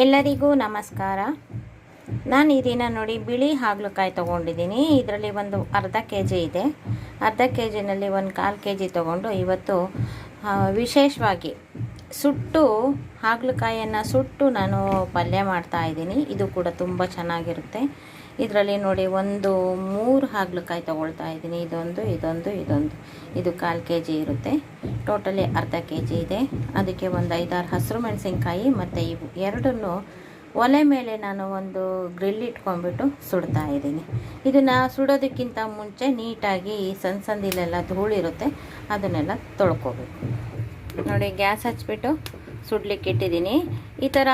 ಎಲ್ಲರಿಗೂ ನಮಸ್ಕಾರ. ನಾನು ಈ ನೋಡಿ ಬಿಳಿ ಹಾಗಲಕಾಯಿ ತೊಗೊಂಡಿದ್ದೀನಿ. ಇದರಲ್ಲಿ ಒಂದು ಅರ್ಧ ಕೆ ಜಿ ಇದೆ. ಅರ್ಧ ಕೆ ಜಿನಲ್ಲಿ ಒಂದು ಕಾಲು ಕೆ ಜಿ ತೊಗೊಂಡು ಇವತ್ತು ವಿಶೇಷವಾಗಿ ಸುಟ್ಟು, ಹಾಗಲಕಾಯಿಯನ್ನು ಸುಟ್ಟು ನಾನು ಪಲ್ಯ ಮಾಡ್ತಾ ಇದ್ದೀನಿ. ಇದು ಕೂಡ ತುಂಬ ಚೆನ್ನಾಗಿರುತ್ತೆ. ಇದರಲ್ಲಿ ನೋಡಿ ಒಂದು ಮೂರು ಹಾಗಲಕಾಯಿ ತೊಗೊಳ್ತಾ ಇದ್ದೀನಿ. ಇದೊಂದು ಇದೊಂದು ಇದೊಂದು. ಇದು ಕಾಲು ಕೆ ಜಿ ಇರುತ್ತೆ. ಟೋಟಲಿ ಅರ್ಧ ಕೆ ಜಿ ಇದೆ. ಅದಕ್ಕೆ ಒಂದು ಐದಾರು ಹಸಿರು ಮೆಣಸಿನ್ಕಾಯಿ ಮತ್ತು ಇವು ಎರಡನ್ನು ಒಲೆ ಮೇಲೆ ನಾನು ಒಂದು ಗ್ರಿಲ್ ಇಟ್ಕೊಂಡ್ಬಿಟ್ಟು ಸುಡ್ತಾ ಇದ್ದೀನಿ. ಇದನ್ನು ಸುಡೋದಕ್ಕಿಂತ ಮುಂಚೆ ನೀಟಾಗಿ ಈ ಸಣ್ಣ ಸಣ್ಣದಿಲೆಲ್ಲ ಧೂಳಿರುತ್ತೆ. ಅದನ್ನೆಲ್ಲ ತೊಳ್ಕೊಬೇಕು. ನೋಡಿ ಗ್ಯಾಸ್ ಹಚ್ಬಿಟ್ಟು ಸುಡ್ಲಿಕ್ಕೆ ಇಟ್ಟಿದ್ದೀನಿ. ಈ ಥರ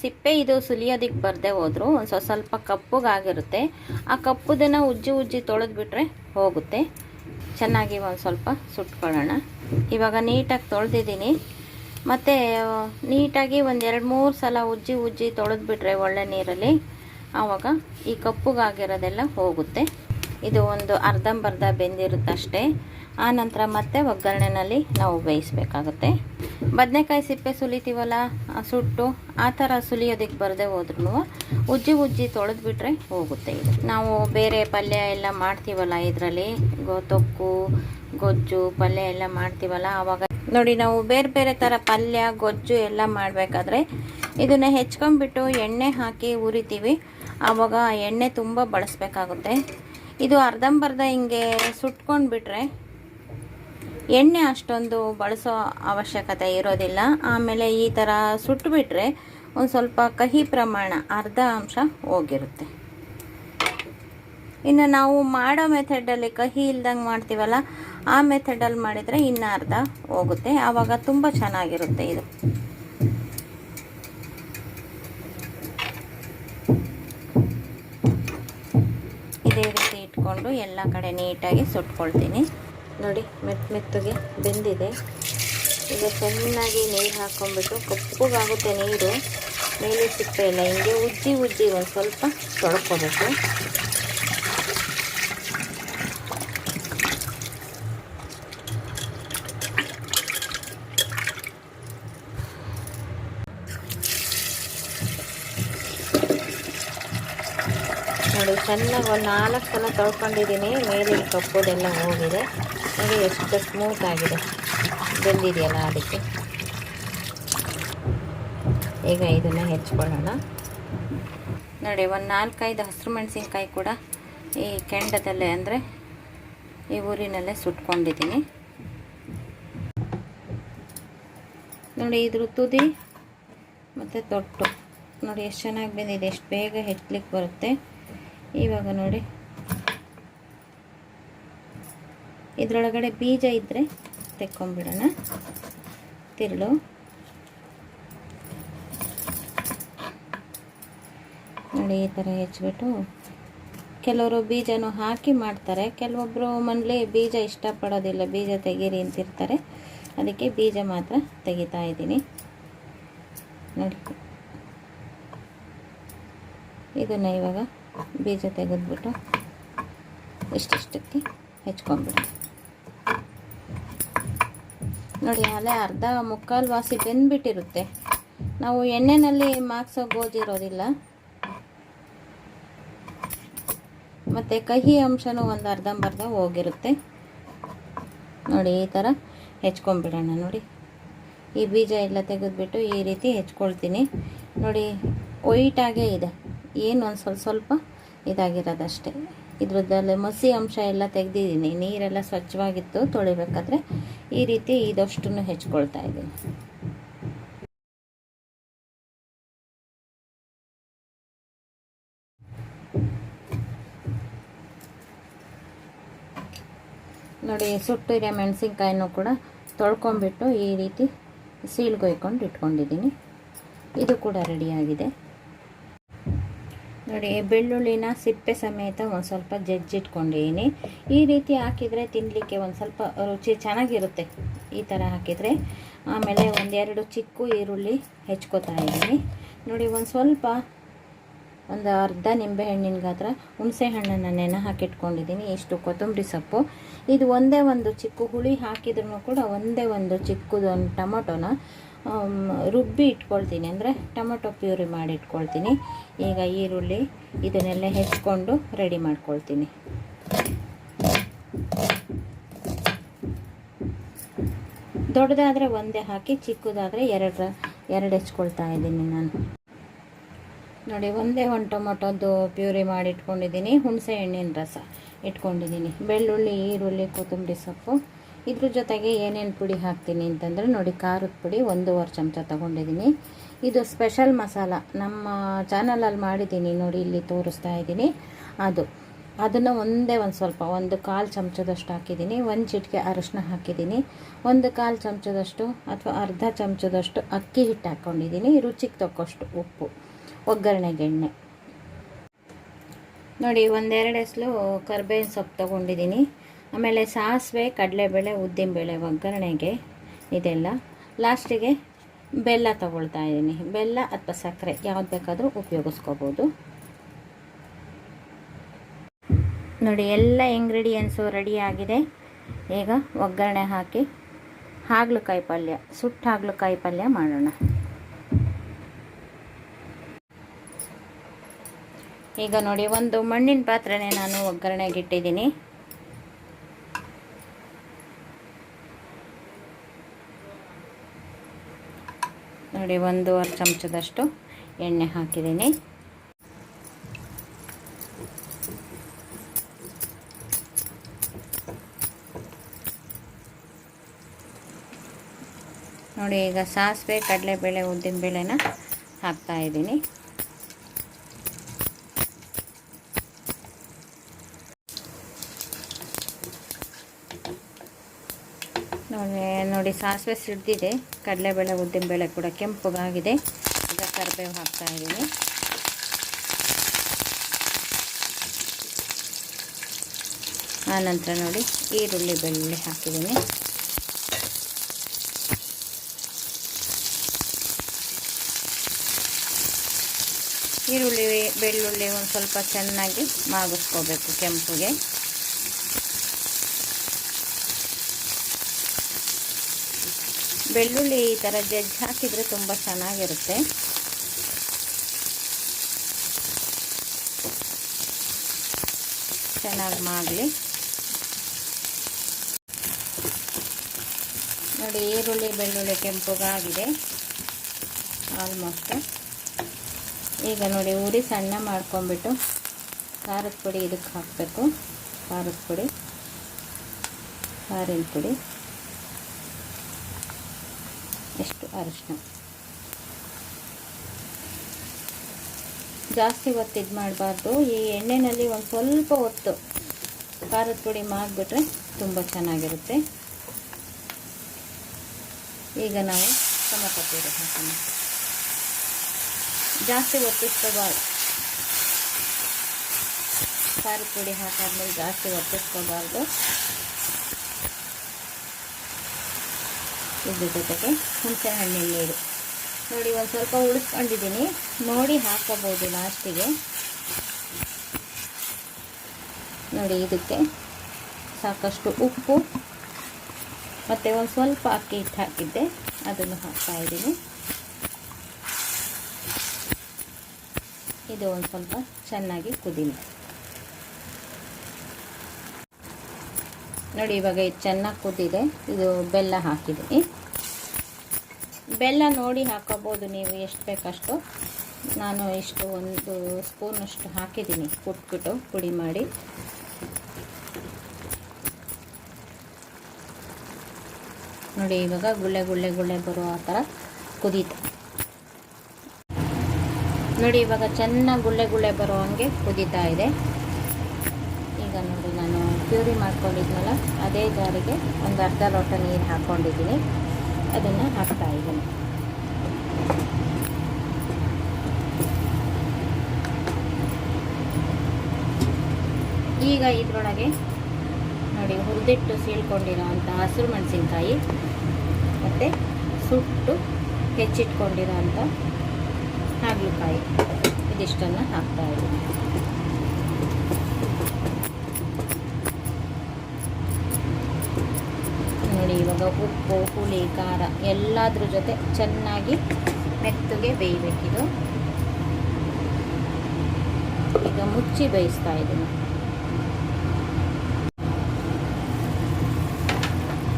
ಸಿಪ್ಪೆ ಇದು ಸುಲಿಯೋದಕ್ಕೆ ಬರದೆ ಹೋದ್ರು. ಒಂದು ಸ್ವಲ್ಪ ಕಪ್ಪಗಾಗಿರುತ್ತೆ. ಆ ಕಪ್ಪುದನ್ನು ಉಜ್ಜಿ ಉಜ್ಜಿ ತೊಳೆದ್ಬಿಟ್ರೆ ಹೋಗುತ್ತೆ. ಚೆನ್ನಾಗಿ ಒಂದು ಸ್ವಲ್ಪ ಸುಟ್ಕೊಳ್ಳೋಣ. ಇವಾಗ ನೀಟಾಗಿ ತೊಳೆದಿದ್ದೀನಿ. ಮತ್ತು, ನೀಟಾಗಿ ಒಂದು ಎರಡು ಮೂರು ಸಲ ಉಜ್ಜಿ ಉಜ್ಜಿ ತೊಳೆದ್ಬಿಟ್ರೆ ಒಳ್ಳೆ ನೀರಲ್ಲಿ ಆವಾಗ ಈ ಕಪ್ಪುಗಾಗಿರೋದೆಲ್ಲ ಹೋಗುತ್ತೆ. ಇದು ಒಂದು ಅರ್ಧಂಬರ್ಧ ಬೆಂದಿರುತ್ತೆ ಅಷ್ಟೇ ಆ ನಂತರ ಮತ್ತೆ ಒಗ್ಗರಣೆನಲ್ಲಿ ನಾವು ಬೇಯಿಸಬೇಕಾಗುತ್ತೆ. ಬದನೆಕಾಯಿ ಸಿಪ್ಪೆ ಸುಲಿತೀವಲ್ಲ ಸುಟ್ಟು, ಆ ಥರ ಸುಲಿಯೋದಕ್ಕೆ ಬರದೆ ಹೋದ್ರೂ ಉಜ್ಜಿ ಉಜ್ಜಿ ತೊಳೆದ್ಬಿಟ್ರೆ ಹೋಗುತ್ತೆ ಇದು. ನಾವು ಬೇರೆ ಪಲ್ಯ ಎಲ್ಲ ಮಾಡ್ತೀವಲ್ಲ ಇದರಲ್ಲಿ, ಗೋ ತೊಕ್ಕು, ಗೊಜ್ಜು ಪಲ್ಯ ಎಲ್ಲ ಮಾಡ್ತೀವಲ್ಲ, ಆವಾಗ ನೋಡಿ ನಾವು ಬೇರೆ ಬೇರೆ ಥರ ಪಲ್ಯ, ಗೊಜ್ಜು ಎಲ್ಲ ಮಾಡಬೇಕಾದ್ರೆ ಇದನ್ನು ಹೆಚ್ಕೊಂಡ್ಬಿಟ್ಟು ಎಣ್ಣೆ ಹಾಕಿ ಉರಿತೀವಿ ಆವಾಗ ಎಣ್ಣೆ ತುಂಬ ಬಳಸಬೇಕಾಗುತ್ತೆ. ಇದು ಅರ್ಧಂಬರ್ಧ ಹಿಂಗೆ ಸುಟ್ಕೊಂಡು ಬಿಟ್ರೆ ಎಣ್ಣೆ ಅಷ್ಟೊಂದು ಬಳಸೋ ಅವಶ್ಯಕತೆ ಇರೋದಿಲ್ಲ. ಆಮೇಲೆ ಈ ಥರ ಸುಟ್ಟುಬಿಟ್ರೆ ಒಂದು ಸ್ವಲ್ಪ ಕಹಿ ಪ್ರಮಾಣ ಅರ್ಧ ಅಂಶ ಹೋಗಿರುತ್ತೆ. ಇನ್ನು ನಾವು ಮಾಡೋ ಮೆಥಡಲ್ಲಿ ಕಹಿ ಇಲ್ದಂಗೆ ಮಾಡ್ತೀವಲ್ಲ, ಆ ಮೆಥಡಲ್ಲಿ ಮಾಡಿದರೆ ಇನ್ನು ಅರ್ಧ ಹೋಗುತ್ತೆ. ಆವಾಗ ತುಂಬ ಚೆನ್ನಾಗಿರುತ್ತೆ ಇದು. ಇದೇ ರೀತಿ ಇಟ್ಕೊಂಡು ಎಲ್ಲ ಕಡೆ ನೀಟಾಗಿ ಸುಟ್ಕೊಳ್ತೀನಿ. ನೋಡಿ ಮೆತ್ತ ಮೆತ್ತಗೆ ಬೆಂದಿದೆ. ಈಗ ಚೆನ್ನಾಗಿ ನೀರು ಹಾಕ್ಕೊಂಬಿಟ್ಟು ಕಪ್ಪಗಾಗುತ್ತೆ ನೀರು. ಮೇಲೆ ಸಿಪ್ಪೆ ಇಲ್ಲ ಹಿಂಗೆ ಉಜ್ಜಿ ಉಜ್ಜಿ ಒಂದು ಸ್ವಲ್ಪ ತೊಳ್ಕೊಬೇಕು. ನೋಡಿ, ಚೆನ್ನಾಗಿ ಒಂದು ನಾಲ್ಕು ಸಲ ತೊಳ್ಕೊಂಡಿದ್ದೀನಿ. ಮೇಲೆ ಕಪ್ಪುದೆಲ್ಲ ಹೋಗಿದೆ. ನೋಡಿ, ಎಷ್ಟು ಸ್ಮೂತ್ ಆಗಿದೆ ಬೆಂದಿದೆಯಲ್ಲ ಅದಕ್ಕೆ? ಈಗ ಇದನ್ನು ಹೆಚ್ಕೊಳ್ಳೋಣ. ನೋಡಿ, ಒಂದು ನಾಲ್ಕೈದು ಹಸಿರು ಮೆಣಸಿನ್ಕಾಯಿ ಕೂಡ ಈ ಕೆಂಡದಲ್ಲೇ ಅಂದರೆ ಈ ಊರಿನಲ್ಲೇ ಸುಟ್ಕೊಂಡಿದ್ದೀನಿ. ನೋಡಿ, ಇದ್ರ ತುದಿ ಮತ್ತು ತೊಟ್ಟು. ನೋಡಿ, ಎಷ್ಟು ಚೆನ್ನಾಗಿ ಬಂದಿದೆ, ಎಷ್ಟು ಬೇಗ ಹೆಚ್ಚಲಿಕ್ಕೆ ಬರುತ್ತೆ. ಇವಾಗ ನೋಡಿ ಇದರೊಳಗಡೆ ಬೀಜ ಇದ್ದರೆ ತೆಕ್ಕೊಂಬಿಡೋಣ. ತಿರುಳು. ನೋಡಿ, ಈ ಥರ ಹೆಚ್ಚಿಬಿಟ್ಟು ಕೆಲವರು ಬೀಜನೂ ಹಾಕಿ ಮಾಡ್ತಾರೆ. ಕೆಲವೊಬ್ಬರು ಮನೇಲಿ ಬೀಜ ಇಷ್ಟಪಡೋದಿಲ್ಲ, ಬೀಜ ತೆಗೀರಿ ಅಂತಿರ್ತಾರೆ. ಅದಕ್ಕೆ ಬೀಜ ಮಾತ್ರ ತೆಗಿತಾ ಇದ್ದೀನಿ. ನೋಡಿ. ಇದನ್ನು ಇವಾಗ ಬೀಜ ತೆಗೆದ್ಬಿಟ್ಟು ಇಷ್ಟಿಷ್ಟಕ್ಕೆ ಹೆಚ್ಕೊಂಡ್ಬಿಡಿ ನೋಡಿ ಅಲ್ಲೇ ಅರ್ಧ ಮುಕ್ಕಾಲು ವಾಸಿ ಬೆಂದ್ಬಿಟ್ಟಿರುತ್ತೆ. ನಾವು ಎಣ್ಣೆನಲ್ಲಿ ಮಾಕ್ಸೋ ಗೋಜಿರೋದಿಲ್ಲ. ಮತ್ತು ಕಹಿ ಅಂಶನೂ ಒಂದು ಅರ್ಧಂಬರ್ಧ ಹೋಗಿರುತ್ತೆ. ನೋಡಿ, ಈ ಥರ ಹೆಚ್ಕೊಂಬಿಡೋಣ ನೋಡಿ. ಈ ಬೀಜ ಎಲ್ಲ ತೆಗೆದುಬಿಟ್ಟು ಈ ರೀತಿ ಹೆಚ್ಕೊಳ್ತೀನಿ. ನೋಡಿ ವೈಟಾಗೇ ಇದೆ. ಏನು ಒಂದು ಸ್ವಲ್ಪ ಸ್ವಲ್ಪ ಇದಾಗಿರೋದಷ್ಟೇ. ಇದ್ರದ್ದಲ್ಲೇ ಮಸಿ ಅಂಶ ಎಲ್ಲ ತೆಗೆದಿದ್ದೀನಿ. ನೀರೆಲ್ಲ ಸ್ವಚ್ಛವಾಗಿತ್ತು, ತೊಳಿಬೇಕಾದ್ರೆ ಈ ರೀತಿ ಇದಷ್ಟನ್ನು ಹೆಚ್ಕೊಳ್ತಾ ಇದ್ದೀನಿ. ನೋಡಿ, ಸುಟ್ಟಿರೋ ಮೆಣಸಿನ್ಕಾಯಿನೂ ಕೂಡ ತೊಳ್ಕೊಂಬಿಟ್ಟು ಈ ರೀತಿ ಸೀಳ್ಗೊಯ್ಕೊಂಡು ಇಟ್ಕೊಂಡಿದ್ದೀನಿ. ಇದು ಕೂಡ ರೆಡಿಯಾಗಿದೆ. ನೋಡಿ ಬೆಳ್ಳುಳ್ಳಿನ ಸಿಪ್ಪೆ ಸಮೇತ ಒಂದು ಸ್ವಲ್ಪ ಜಜ್ಜಿಟ್ಕೊಂಡಿದ್ದೀನಿ. ಈ ರೀತಿ ಹಾಕಿದರೆ ತಿನ್ನಲಿಕ್ಕೆ ಒಂದು ಸ್ವಲ್ಪ ರುಚಿ ಚೆನ್ನಾಗಿರುತ್ತೆ ಈ ಥರ ಹಾಕಿದರೆ. ಆಮೇಲೆ ಒಂದೆರಡು ಚಿಕ್ಕ ಈರುಳ್ಳಿ ಹೆಚ್ಕೋತಾ ಇದ್ದೀನಿ. ನೋಡಿ ಒಂದು ಸ್ವಲ್ಪ ಒಂದು ಅರ್ಧ ನಿಂಬೆಹಣ್ಣಿನ ಗಾತ್ರ ಹುಣಸೆ ಹಣ್ಣನ್ನು ನೆನೆ ಹಾಕಿಟ್ಕೊಂಡಿದ್ದೀನಿ ಇಷ್ಟು ಕೊತ್ತಂಬರಿ ಸೊಪ್ಪು. ಇದು ಒಂದೇ ಒಂದು ಚಿಕ್ಕ ಹುಳಿ ಹಾಕಿದ್ರೂ ಕೂಡ ಒಂದೇ ಒಂದು ಚಿಕ್ಕದೊಂದು ಟೊಮೊಟೊನ ರುಬ್ಬಿ ಇಟ್ಕೊಳ್ತೀನಿ. ಅಂದರೆ ಟೊಮೊಟೊ ಪ್ಯೂರಿ ಮಾಡಿ ಇಟ್ಕೊಳ್ತೀನಿ. ಈಗ ಈರುಳ್ಳಿ ಇದನ್ನೆಲ್ಲ ಹೆಚ್ಕೊಂಡು ರೆಡಿ ಮಾಡ್ಕೊಳ್ತೀನಿ. ದೊಡ್ಡದಾದರೆ ಒಂದೇ ಹಾಕಿ, ಚಿಕ್ಕದಾದರೆ ಎರಡು ಎರಡು ಹೆಚ್ಕೊಳ್ತಾ ಇದ್ದೀನಿ ನಾನು. ನೋಡಿ, ಒಂದೇ ಒಂದು ಟೊಮೊಟೊದ್ದು ಪ್ಯೂರಿ ಮಾಡಿ ಇಟ್ಕೊಂಡಿದ್ದೀನಿ. ಹುಣಸೆ ಹಣ್ಣಿನ ರಸ ಇಟ್ಕೊಂಡಿದ್ದೀನಿ. ಬೆಳ್ಳುಳ್ಳಿ, ಈರುಳ್ಳಿ, ಕೊತ್ತಂಬರಿ ಸೊಪ್ಪು. ಇದ್ರ ಜೊತೆಗೆ ಏನೇನು ಪುಡಿ ಹಾಕ್ತೀನಿ ಅಂತಂದರೆ ನೋಡಿ, ಖಾರದ ಪುಡಿ ಒಂದೂವರೆ ಚಮಚ ತೊಗೊಂಡಿದ್ದೀನಿ. ಇದು ಸ್ಪೆಷಲ್ ಮಸಾಲ. ನಮ್ಮ ಚಾನಲಲ್ಲಿ ಮಾಡಿದ್ದೀನಿ, ನೋಡಿ ಇಲ್ಲಿ ತೋರಿಸ್ತಾ ಇದ್ದೀನಿ. ಅದು, ಅದನ್ನು ಒಂದೇ ಒಂದು ಸ್ವಲ್ಪ, ಒಂದು ಕಾಲು ಚಮಚದಷ್ಟು ಹಾಕಿದ್ದೀನಿ. ಒಂದು ಚಿಟಿಕೆ ಅರಶಿನ ಹಾಕಿದ್ದೀನಿ. ಒಂದು ಕಾಲು ಚಮಚದಷ್ಟು ಅಥವಾ ಅರ್ಧ ಚಮಚದಷ್ಟು ಅಕ್ಕಿ ಹಿಟ್ಟು ಹಾಕ್ಕೊಂಡಿದ್ದೀನಿ ರುಚಿಗೆ ತಕ್ಕಷ್ಟು ಉಪ್ಪು ಒಗ್ಗರಣೆಗೆ ಎಣ್ಣೆ. ನೋಡಿ, ಒಂದೆರಡು ಎಸ್ಲು ಕರ್ಬೇವಿನ ಸೊಪ್ಪು ತೊಗೊಂಡಿದ್ದೀನಿ. ಆಮೇಲೆ ಸಾಸಿವೆ, ಕಡಲೆಬೇಳೆ, ಉದ್ದಿನಬೇಳೆ, ಒಗ್ಗರಣೆಗೆ ಇದೆಲ್ಲ ಲಾಸ್ಟಿಗೆ ಬೆಲ್ಲ ತಗೊಳ್ತಾ ಇದ್ದೀನಿ. ಬೆಲ್ಲ ಅಥವಾ ಸಕ್ಕರೆ ಯಾವ್ದು ಬೇಕಾದರೂ ಉಪಯೋಗಿಸ್ಕೋಬೋದು. ನೋಡಿ, ಎಲ್ಲ ಇಂಗ್ರೀಡಿಯೆಂಟ್ಸು ರೆಡಿಯಾಗಿದೆ ಈಗ ಒಗ್ಗರಣೆ ಹಾಕಿ ಹಾಗಲಕಾಯಿ ಪಲ್ಯ, ಸುಟ್ಟ ಹಾಗಲಕಾಯಿ ಪಲ್ಯ ಮಾಡೋಣ. ಈಗ ನೋಡಿ, ಒಂದು ಮಣ್ಣಿನ ಪಾತ್ರೆನೇ ನಾನು ಒಗ್ಗರಣೆಗೆ ಇಟ್ಟಿದ್ದೀನಿ. ನೋಡಿ ಒಂದೂವರೆ ಚಮಚದಷ್ಟು ಎಣ್ಣೆ ಹಾಕಿದ್ದೀನಿ. ನೋಡಿ ಈಗ ಸಾಸಿವೆ ಕಡಲೆಬೇಳೆ ಉದ್ದಿನಬೇಳೆನ ಹಾಕ್ತಾ ಇದ್ದೀನಿ. ನೋಡಿ ನೋಡಿ ಸಾಸಿವೆ ಸಿಡ್ದಿದೆ, ಕಡಲೆಬೇಳೆ, ಉದ್ದಿನಬೇಳೆ ಕೂಡ ಕೆಂಪಗಾಗಿದೆ ಈಗ ಕರಿಬೇವು ಹಾಕ್ತಾ ಇದ್ದೀನಿ. ಆನಂತರ ನೋಡಿ ಈರುಳ್ಳಿ ಬೆಳ್ಳುಳ್ಳಿ ಹಾಕಿದ್ದೀನಿ. ಈರುಳ್ಳಿ, ಬೆಳ್ಳುಳ್ಳಿ ಒಂದು ಸ್ವಲ್ಪ ಚೆನ್ನಾಗಿ ಮಾಗಿಸ್ಕೋಬೇಕು ಕೆಂಪುಗೆ. ಬೆಳ್ಳುಳ್ಳಿ ಈ ಥರ ಜಜ್ಜಿ ಹಾಕಿದರೆ ತುಂಬ ಚೆನ್ನಾಗಿರುತ್ತೆ. ಚೆನ್ನಾಗಿ ಮಾಡಲಿ. ನೋಡಿ, ಈರುಳ್ಳಿ, ಬೆಳ್ಳುಳ್ಳಿ ಕೆಂಪುಗಾಗಿದೆ. ಆಲ್ಮೋಸ್ಟ್ ಈಗ ನೋಡಿ, ಉರಿ ಸಣ್ಣ ಮಾಡ್ಕೊಂಬಿಟ್ಟು ಖಾರದ ಪುಡಿ ಇದಕ್ಕೆ ಹಾಕಬೇಕು. ಖಾರದ ಪುಡಿ ಖಾರಿನ ಪುಡಿ. ಎಷ್ಟು ಅರಿಶಿನ. ಜಾಸ್ತಿ ಹೊತ್ತು ಇದು ಮಾಡಬಾರ್ದು. ಈ ಎಣ್ಣೆಯಲ್ಲಿ ಒಂದು ಸ್ವಲ್ಪ ಹೊತ್ತು ಖಾರದ ಪುಡಿ ಮಾಡಿಬಿಟ್ರೆ ತುಂಬ ಚೆನ್ನಾಗಿರುತ್ತೆ. ಈಗ ನಾವು ಟೊಮೊಟೊ ಹಾಕೋಣ. ಜಾಸ್ತಿ ಒತ್ತಿಸ್ಕೋಬಾರ್ದು ಖಾರದ ಪುಡಿ ಹಾಕಾದ್ಮೇಲೆ ಜಾಸ್ತಿ ಒತ್ತಿಸ್ಕೋಬಾರ್ದು ಇದ್ರ ಜೊತೆಗೆ ಹುಣಸೆ ಹಣ್ಣಿನ ನೀರು. ನೋಡಿ, ಒಂದು ಸ್ವಲ್ಪ ಉಳಿಸ್ಕೊಂಡಿದ್ದೀನಿ. ನೋಡಿ ಹಾಕೋಬೋದು ಲಾಸ್ಟಿಗೆ ನೋಡಿ, ಇದಕ್ಕೆ ಸಾಕಷ್ಟು ಉಪ್ಪು ಮತ್ತು ಒಂದು ಸ್ವಲ್ಪ ಅಕ್ಕಿ ಹಿಟ್ಟು ಹಾಕಿದ್ದೆ. ಅದನ್ನು ಹಾಕ್ತಾ ಇದ್ದೀನಿ. ಇದು ಒಂದು ಸ್ವಲ್ಪ ಚೆನ್ನಾಗಿ ಕುದಿಲಿ ನೋಡಿ, ಇವಾಗ ಇದು ಚೆನ್ನಾಗಿ ಕುದ್ದಿದೆ ಇದು ಬೆಲ್ಲ ಹಾಕಿದ್ದೀನಿ. ಬೆಲ್ಲ ನೋಡಿ ಹಾಕೋಬೋದು ನೀವು, ಎಷ್ಟು ಬೇಕಷ್ಟು. ನಾನು ಇಷ್ಟು ಒಂದು ಸ್ಪೂನಷ್ಟು ಹಾಕಿದ್ದೀನಿ, ಕುಟ್ಬಿಟ್ಟು ಪುಡಿ ಮಾಡಿ. ನೋಡಿ, ಇವಾಗ ಗುಳ್ಳೆ ಗುಳ್ಳೆ ಗುಳ್ಳೆ ಬರೋ ಆ ಥರ ಕುದೀತು. ನೋಡಿ, ಇವಾಗ ಚೆನ್ನಾಗಿ ಗುಳ್ಳೆ ಗುಳ್ಳೆ ಬರೋ ಹಂಗೆ ಕುದೀತಾ ಇದೆ. ನೋಡಿ ನಾನು ಪ್ಯೂರಿ ಮಾಡ್ಕೊಂಡಿದ್ನಲ್ಲ, ಅದೇ ಜಾರಿಗೆ ಒಂದು ಅರ್ಧ ಲೋಟ ನೀರು ಹಾಕ್ಕೊಂಡಿದ್ದೀನಿ ಅದನ್ನು ಹಾಕ್ತಾ ಇದ್ದೀನಿ. ಈಗ ಇದರೊಳಗೆ ನೋಡಿ, ಹುರಿದಿಟ್ಟು ಸೀಳ್ಕೊಂಡಿರೋ ಅಂಥ ಹಸಿರು ಮೆಣಸಿನ್ಕಾಯಿ, ಮತ್ತು ಸುಟ್ಟು ಹೆಚ್ಚಿಟ್ಕೊಂಡಿರೋ ಅಂಥ ಹಾಗಲಕಾಯಿ, ಇದಿಷ್ಟನ್ನು ಹಾಕ್ತಾ ಇದ್ದೀನಿ. ನೋಡಿ ಇವಾಗ ಉಪ್ಪು, ಹುಳಿ, ಖಾರ ಎಲ್ಲದ್ರ ಜೊತೆ ಚೆನ್ನಾಗಿ ಮೆತ್ತಗೆ ಬೇಯಬೇಕಿದು. ಈಗ ಮುಚ್ಚಿ ಬೇಯಿಸ್ತಾ ಇದ್ದೀನಿ.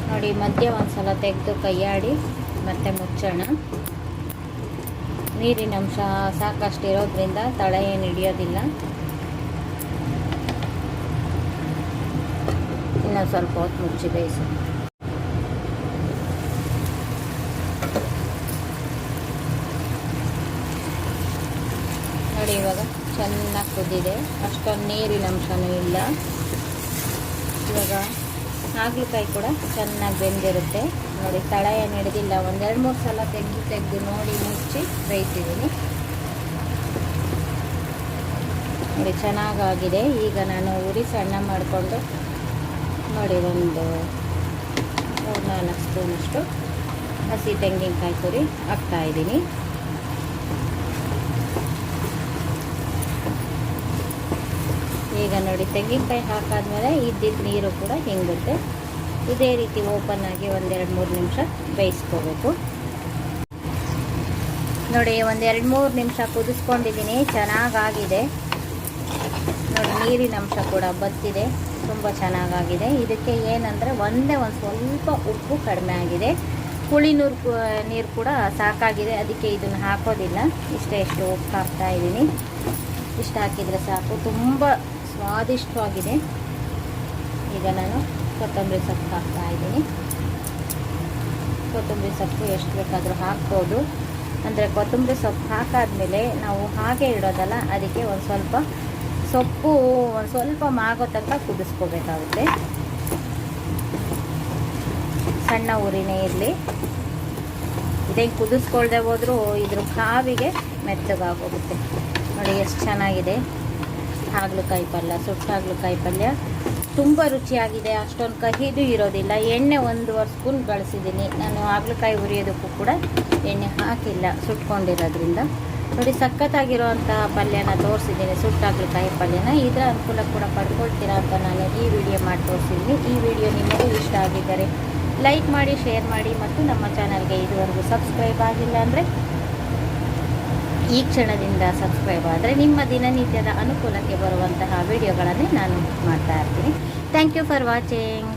ನೋಡಿ, ಮಧ್ಯ ಒಂದ್ಸಲ ತೆಗೆದು ಕೈಯಾಡಿ ಮತ್ತೆ ಮುಚ್ಚೋಣ. ನೀರಿನ ಅಂಶ ಸಾಕಷ್ಟು ಇರೋದ್ರಿಂದ ತಳ ಏನು ಹಿಡಿಯೋದಿಲ್ಲ. ಇನ್ನೊಂದು ಸ್ವಲ್ಪ ಹೊತ್ತು ಮುಚ್ಚಿ ಬೇಯಿಸಿ ನೋಡಿ ಇವಾಗ ಚೆನ್ನಾಗಿ ಕುದ್ದಿದೆ. ಅಷ್ಟೊಂದು ನೀರಿನ ಅಂಶನೂ ಇಲ್ಲ. ಇವಾಗ ಹಾಗಲಕಾಯಿ ಕೂಡ ಚೆನ್ನಾಗಿ ಬೆಂದಿರುತ್ತೆ. ನೋಡಿ ತಳ ಏನು ಹಿಡಿದಿಲ್ಲ ಒಂದೆರಡು ಮೂರು ಸಲ ತೆಗೆದು ತೆಗೆದು ನೋಡಿ ಮುಚ್ಚಿ ಬೇಯ್ತಿದ್ದೀನಿ ನೋಡಿ, ಚೆನ್ನಾಗಾಗಿದೆ. ಈಗ ನಾನು ಉರಿ ಸಣ್ಣ ಮಾಡಿಕೊಂಡು ನೋಡಿ, ಒಂದು ಮೂರು ನಾಲ್ಕು ಸ್ಪೂನಷ್ಟು ಹಸಿ ತೆಂಗಿನಕಾಯಿ ತುರಿ ಹಾಕ್ತಾ ಈಗ ನೋಡಿ ತೆಂಗಿನಕಾಯಿ ಹಾಕಾದ್ಮೇಲೆ ಇದ್ದಿದ್ದ ನೀರು ಕೂಡ ಹಿಂಗುತ್ತೆ. ಇದೇ ರೀತಿ ಓಪನ್ ಆಗಿ ಒಂದೆರಡು ಮೂರು ನಿಮಿಷ ಬೇಯಿಸ್ಕೋಬೇಕು. ನೋಡಿ, ಒಂದೆರಡು ಮೂರು ನಿಮಿಷ ಕುದಿಸ್ಕೊಂಡಿದ್ದೀನಿ. ಚೆನ್ನಾಗಾಗಿದೆ. ನೋಡಿ, ನೀರಿನ ಅಂಶ ಕೂಡ ಬತ್ತಿದೆ ತುಂಬ ಚೆನ್ನಾಗಾಗಿದೆ. ಇದಕ್ಕೆ ಏನಂದರೆ ಒಂದೇ ಒಂದು ಸ್ವಲ್ಪ ಉಪ್ಪು ಕಡಿಮೆ ಆಗಿದೆ. ಹುಳಿ ನೂರು ನೀರು ಕೂಡ ಸಾಕಾಗಿದೆ. ಅದಕ್ಕೆ ಇದನ್ನು ಹಾಕೋದಿಲ್ಲ. ಇಷ್ಟೇ ಇಷ್ಟು ಉಪ್ಪು ಹಾಕ್ತಾ ಇದ್ದೀನಿ. ಇಷ್ಟು ಹಾಕಿದರೆ ಸಾಕು. ತುಂಬ ಸ್ವಾದಿಷ್ಟವಾಗಿದೆ. ಈಗ ನಾನು ಕೊತ್ತಂಬರಿ ಸೊಪ್ಪು ಹಾಕ್ತಾ ಇದ್ದೀನಿ. ಕೊತ್ತಂಬರಿ ಸೊಪ್ಪು ಎಷ್ಟು ಬೇಕಾದರೂ ಹಾಕ್ಬೋದು. ಅಂದರೆ ಕೊತ್ತಂಬರಿ ಸೊಪ್ಪು ಹಾಕಾದ್ಮೇಲೆ ನಾವು ಹಾಗೆ ಇಡೋದಲ್ಲ, ಅದಕ್ಕೆ ಒಂದು ಸ್ವಲ್ಪ ಸೊಪ್ಪು, ಒಂದು ಸ್ವಲ್ಪ ಮಾಗೋ ತನಕ ಕುದಿಸ್ಕೋಬೇಕಾಗುತ್ತೆ. ಸಣ್ಣ ಊರಿನೇ ಇರಲಿ. ಇದೇ ಕುದಿಸ್ಕೊಳ್ದೆ ಹೋದರೂ ಇದ್ರ ಕಾವಿಗೆ ಮೆತ್ತಗಾಗೋಗುತ್ತೆ. ನೋಡಿ, ಎಷ್ಟು ಚೆನ್ನಾಗಿದೆ. ಹಾಗಲಕಾಯಿ ಪಲ್ಯ ಸುಟ್ಟ ಹಾಗಲಕಾಯಿ ಪಲ್ಯ ತುಂಬ ರುಚಿಯಾಗಿದೆ. ಅಷ್ಟೊಂದು ಕಹಿದು ಇರೋದಿಲ್ಲ. ಎಣ್ಣೆ ಒಂದೂವರೆ ಸ್ಪೂನ್ ಬಳಸಿದ್ದೀನಿ ನಾನು ಹಾಗಲಕಾಯಿ ಉರಿಯೋದಕ್ಕೂ ಕೂಡ ಎಣ್ಣೆ ಹಾಕಿಲ್ಲ, ಸುಟ್ಕೊಂಡಿರೋದ್ರಿಂದ. ನೋಡಿ, ಸಖತ್ತಾಗಿರುವಂತಹ ಪಲ್ಯನ ತೋರಿಸಿದ್ದೀನಿ ಸುಟ್ಟ ಹಾಗಲಕಾಯಿ ಪಲ್ಯನ. ಇದರ ಅನುಕೂಲ ಕೂಡ ಪಡ್ಕೊಳ್ತೀರಾ ಅಂತ ನಾನು ಈ ವಿಡಿಯೋ ಮಾಡಿ ತೋರಿಸಿದ್ದೀನಿ. ಈ ವಿಡಿಯೋ ನಿಮಗೂ ಇಷ್ಟ ಆಗಿದ್ದರೆ ಲೈಕ್ ಮಾಡಿ, ಶೇರ್ ಮಾಡಿ ಮತ್ತು ನಮ್ಮ ಚಾನಲ್ಗೆ ಇದುವರೆಗೂ ಸಬ್ಸ್ಕ್ರೈಬ್ ಆಗಿಲ್ಲ ಅಂದರೆ ಈ ಕ್ಷಣದಿಂದ ಸಬ್ಸ್ಕ್ರೈಬ್ ಆದರೆ ನಿಮ್ಮ ದಿನನಿತ್ಯದ ಅನುಕೂಲಕ್ಕೆ ಬರುವಂತಹ ವಿಡಿಯೋಗಳನ್ನೇ ನಾನು ಮಾಡ್ತಾ ಇರ್ತೀನಿ. Thank you for watching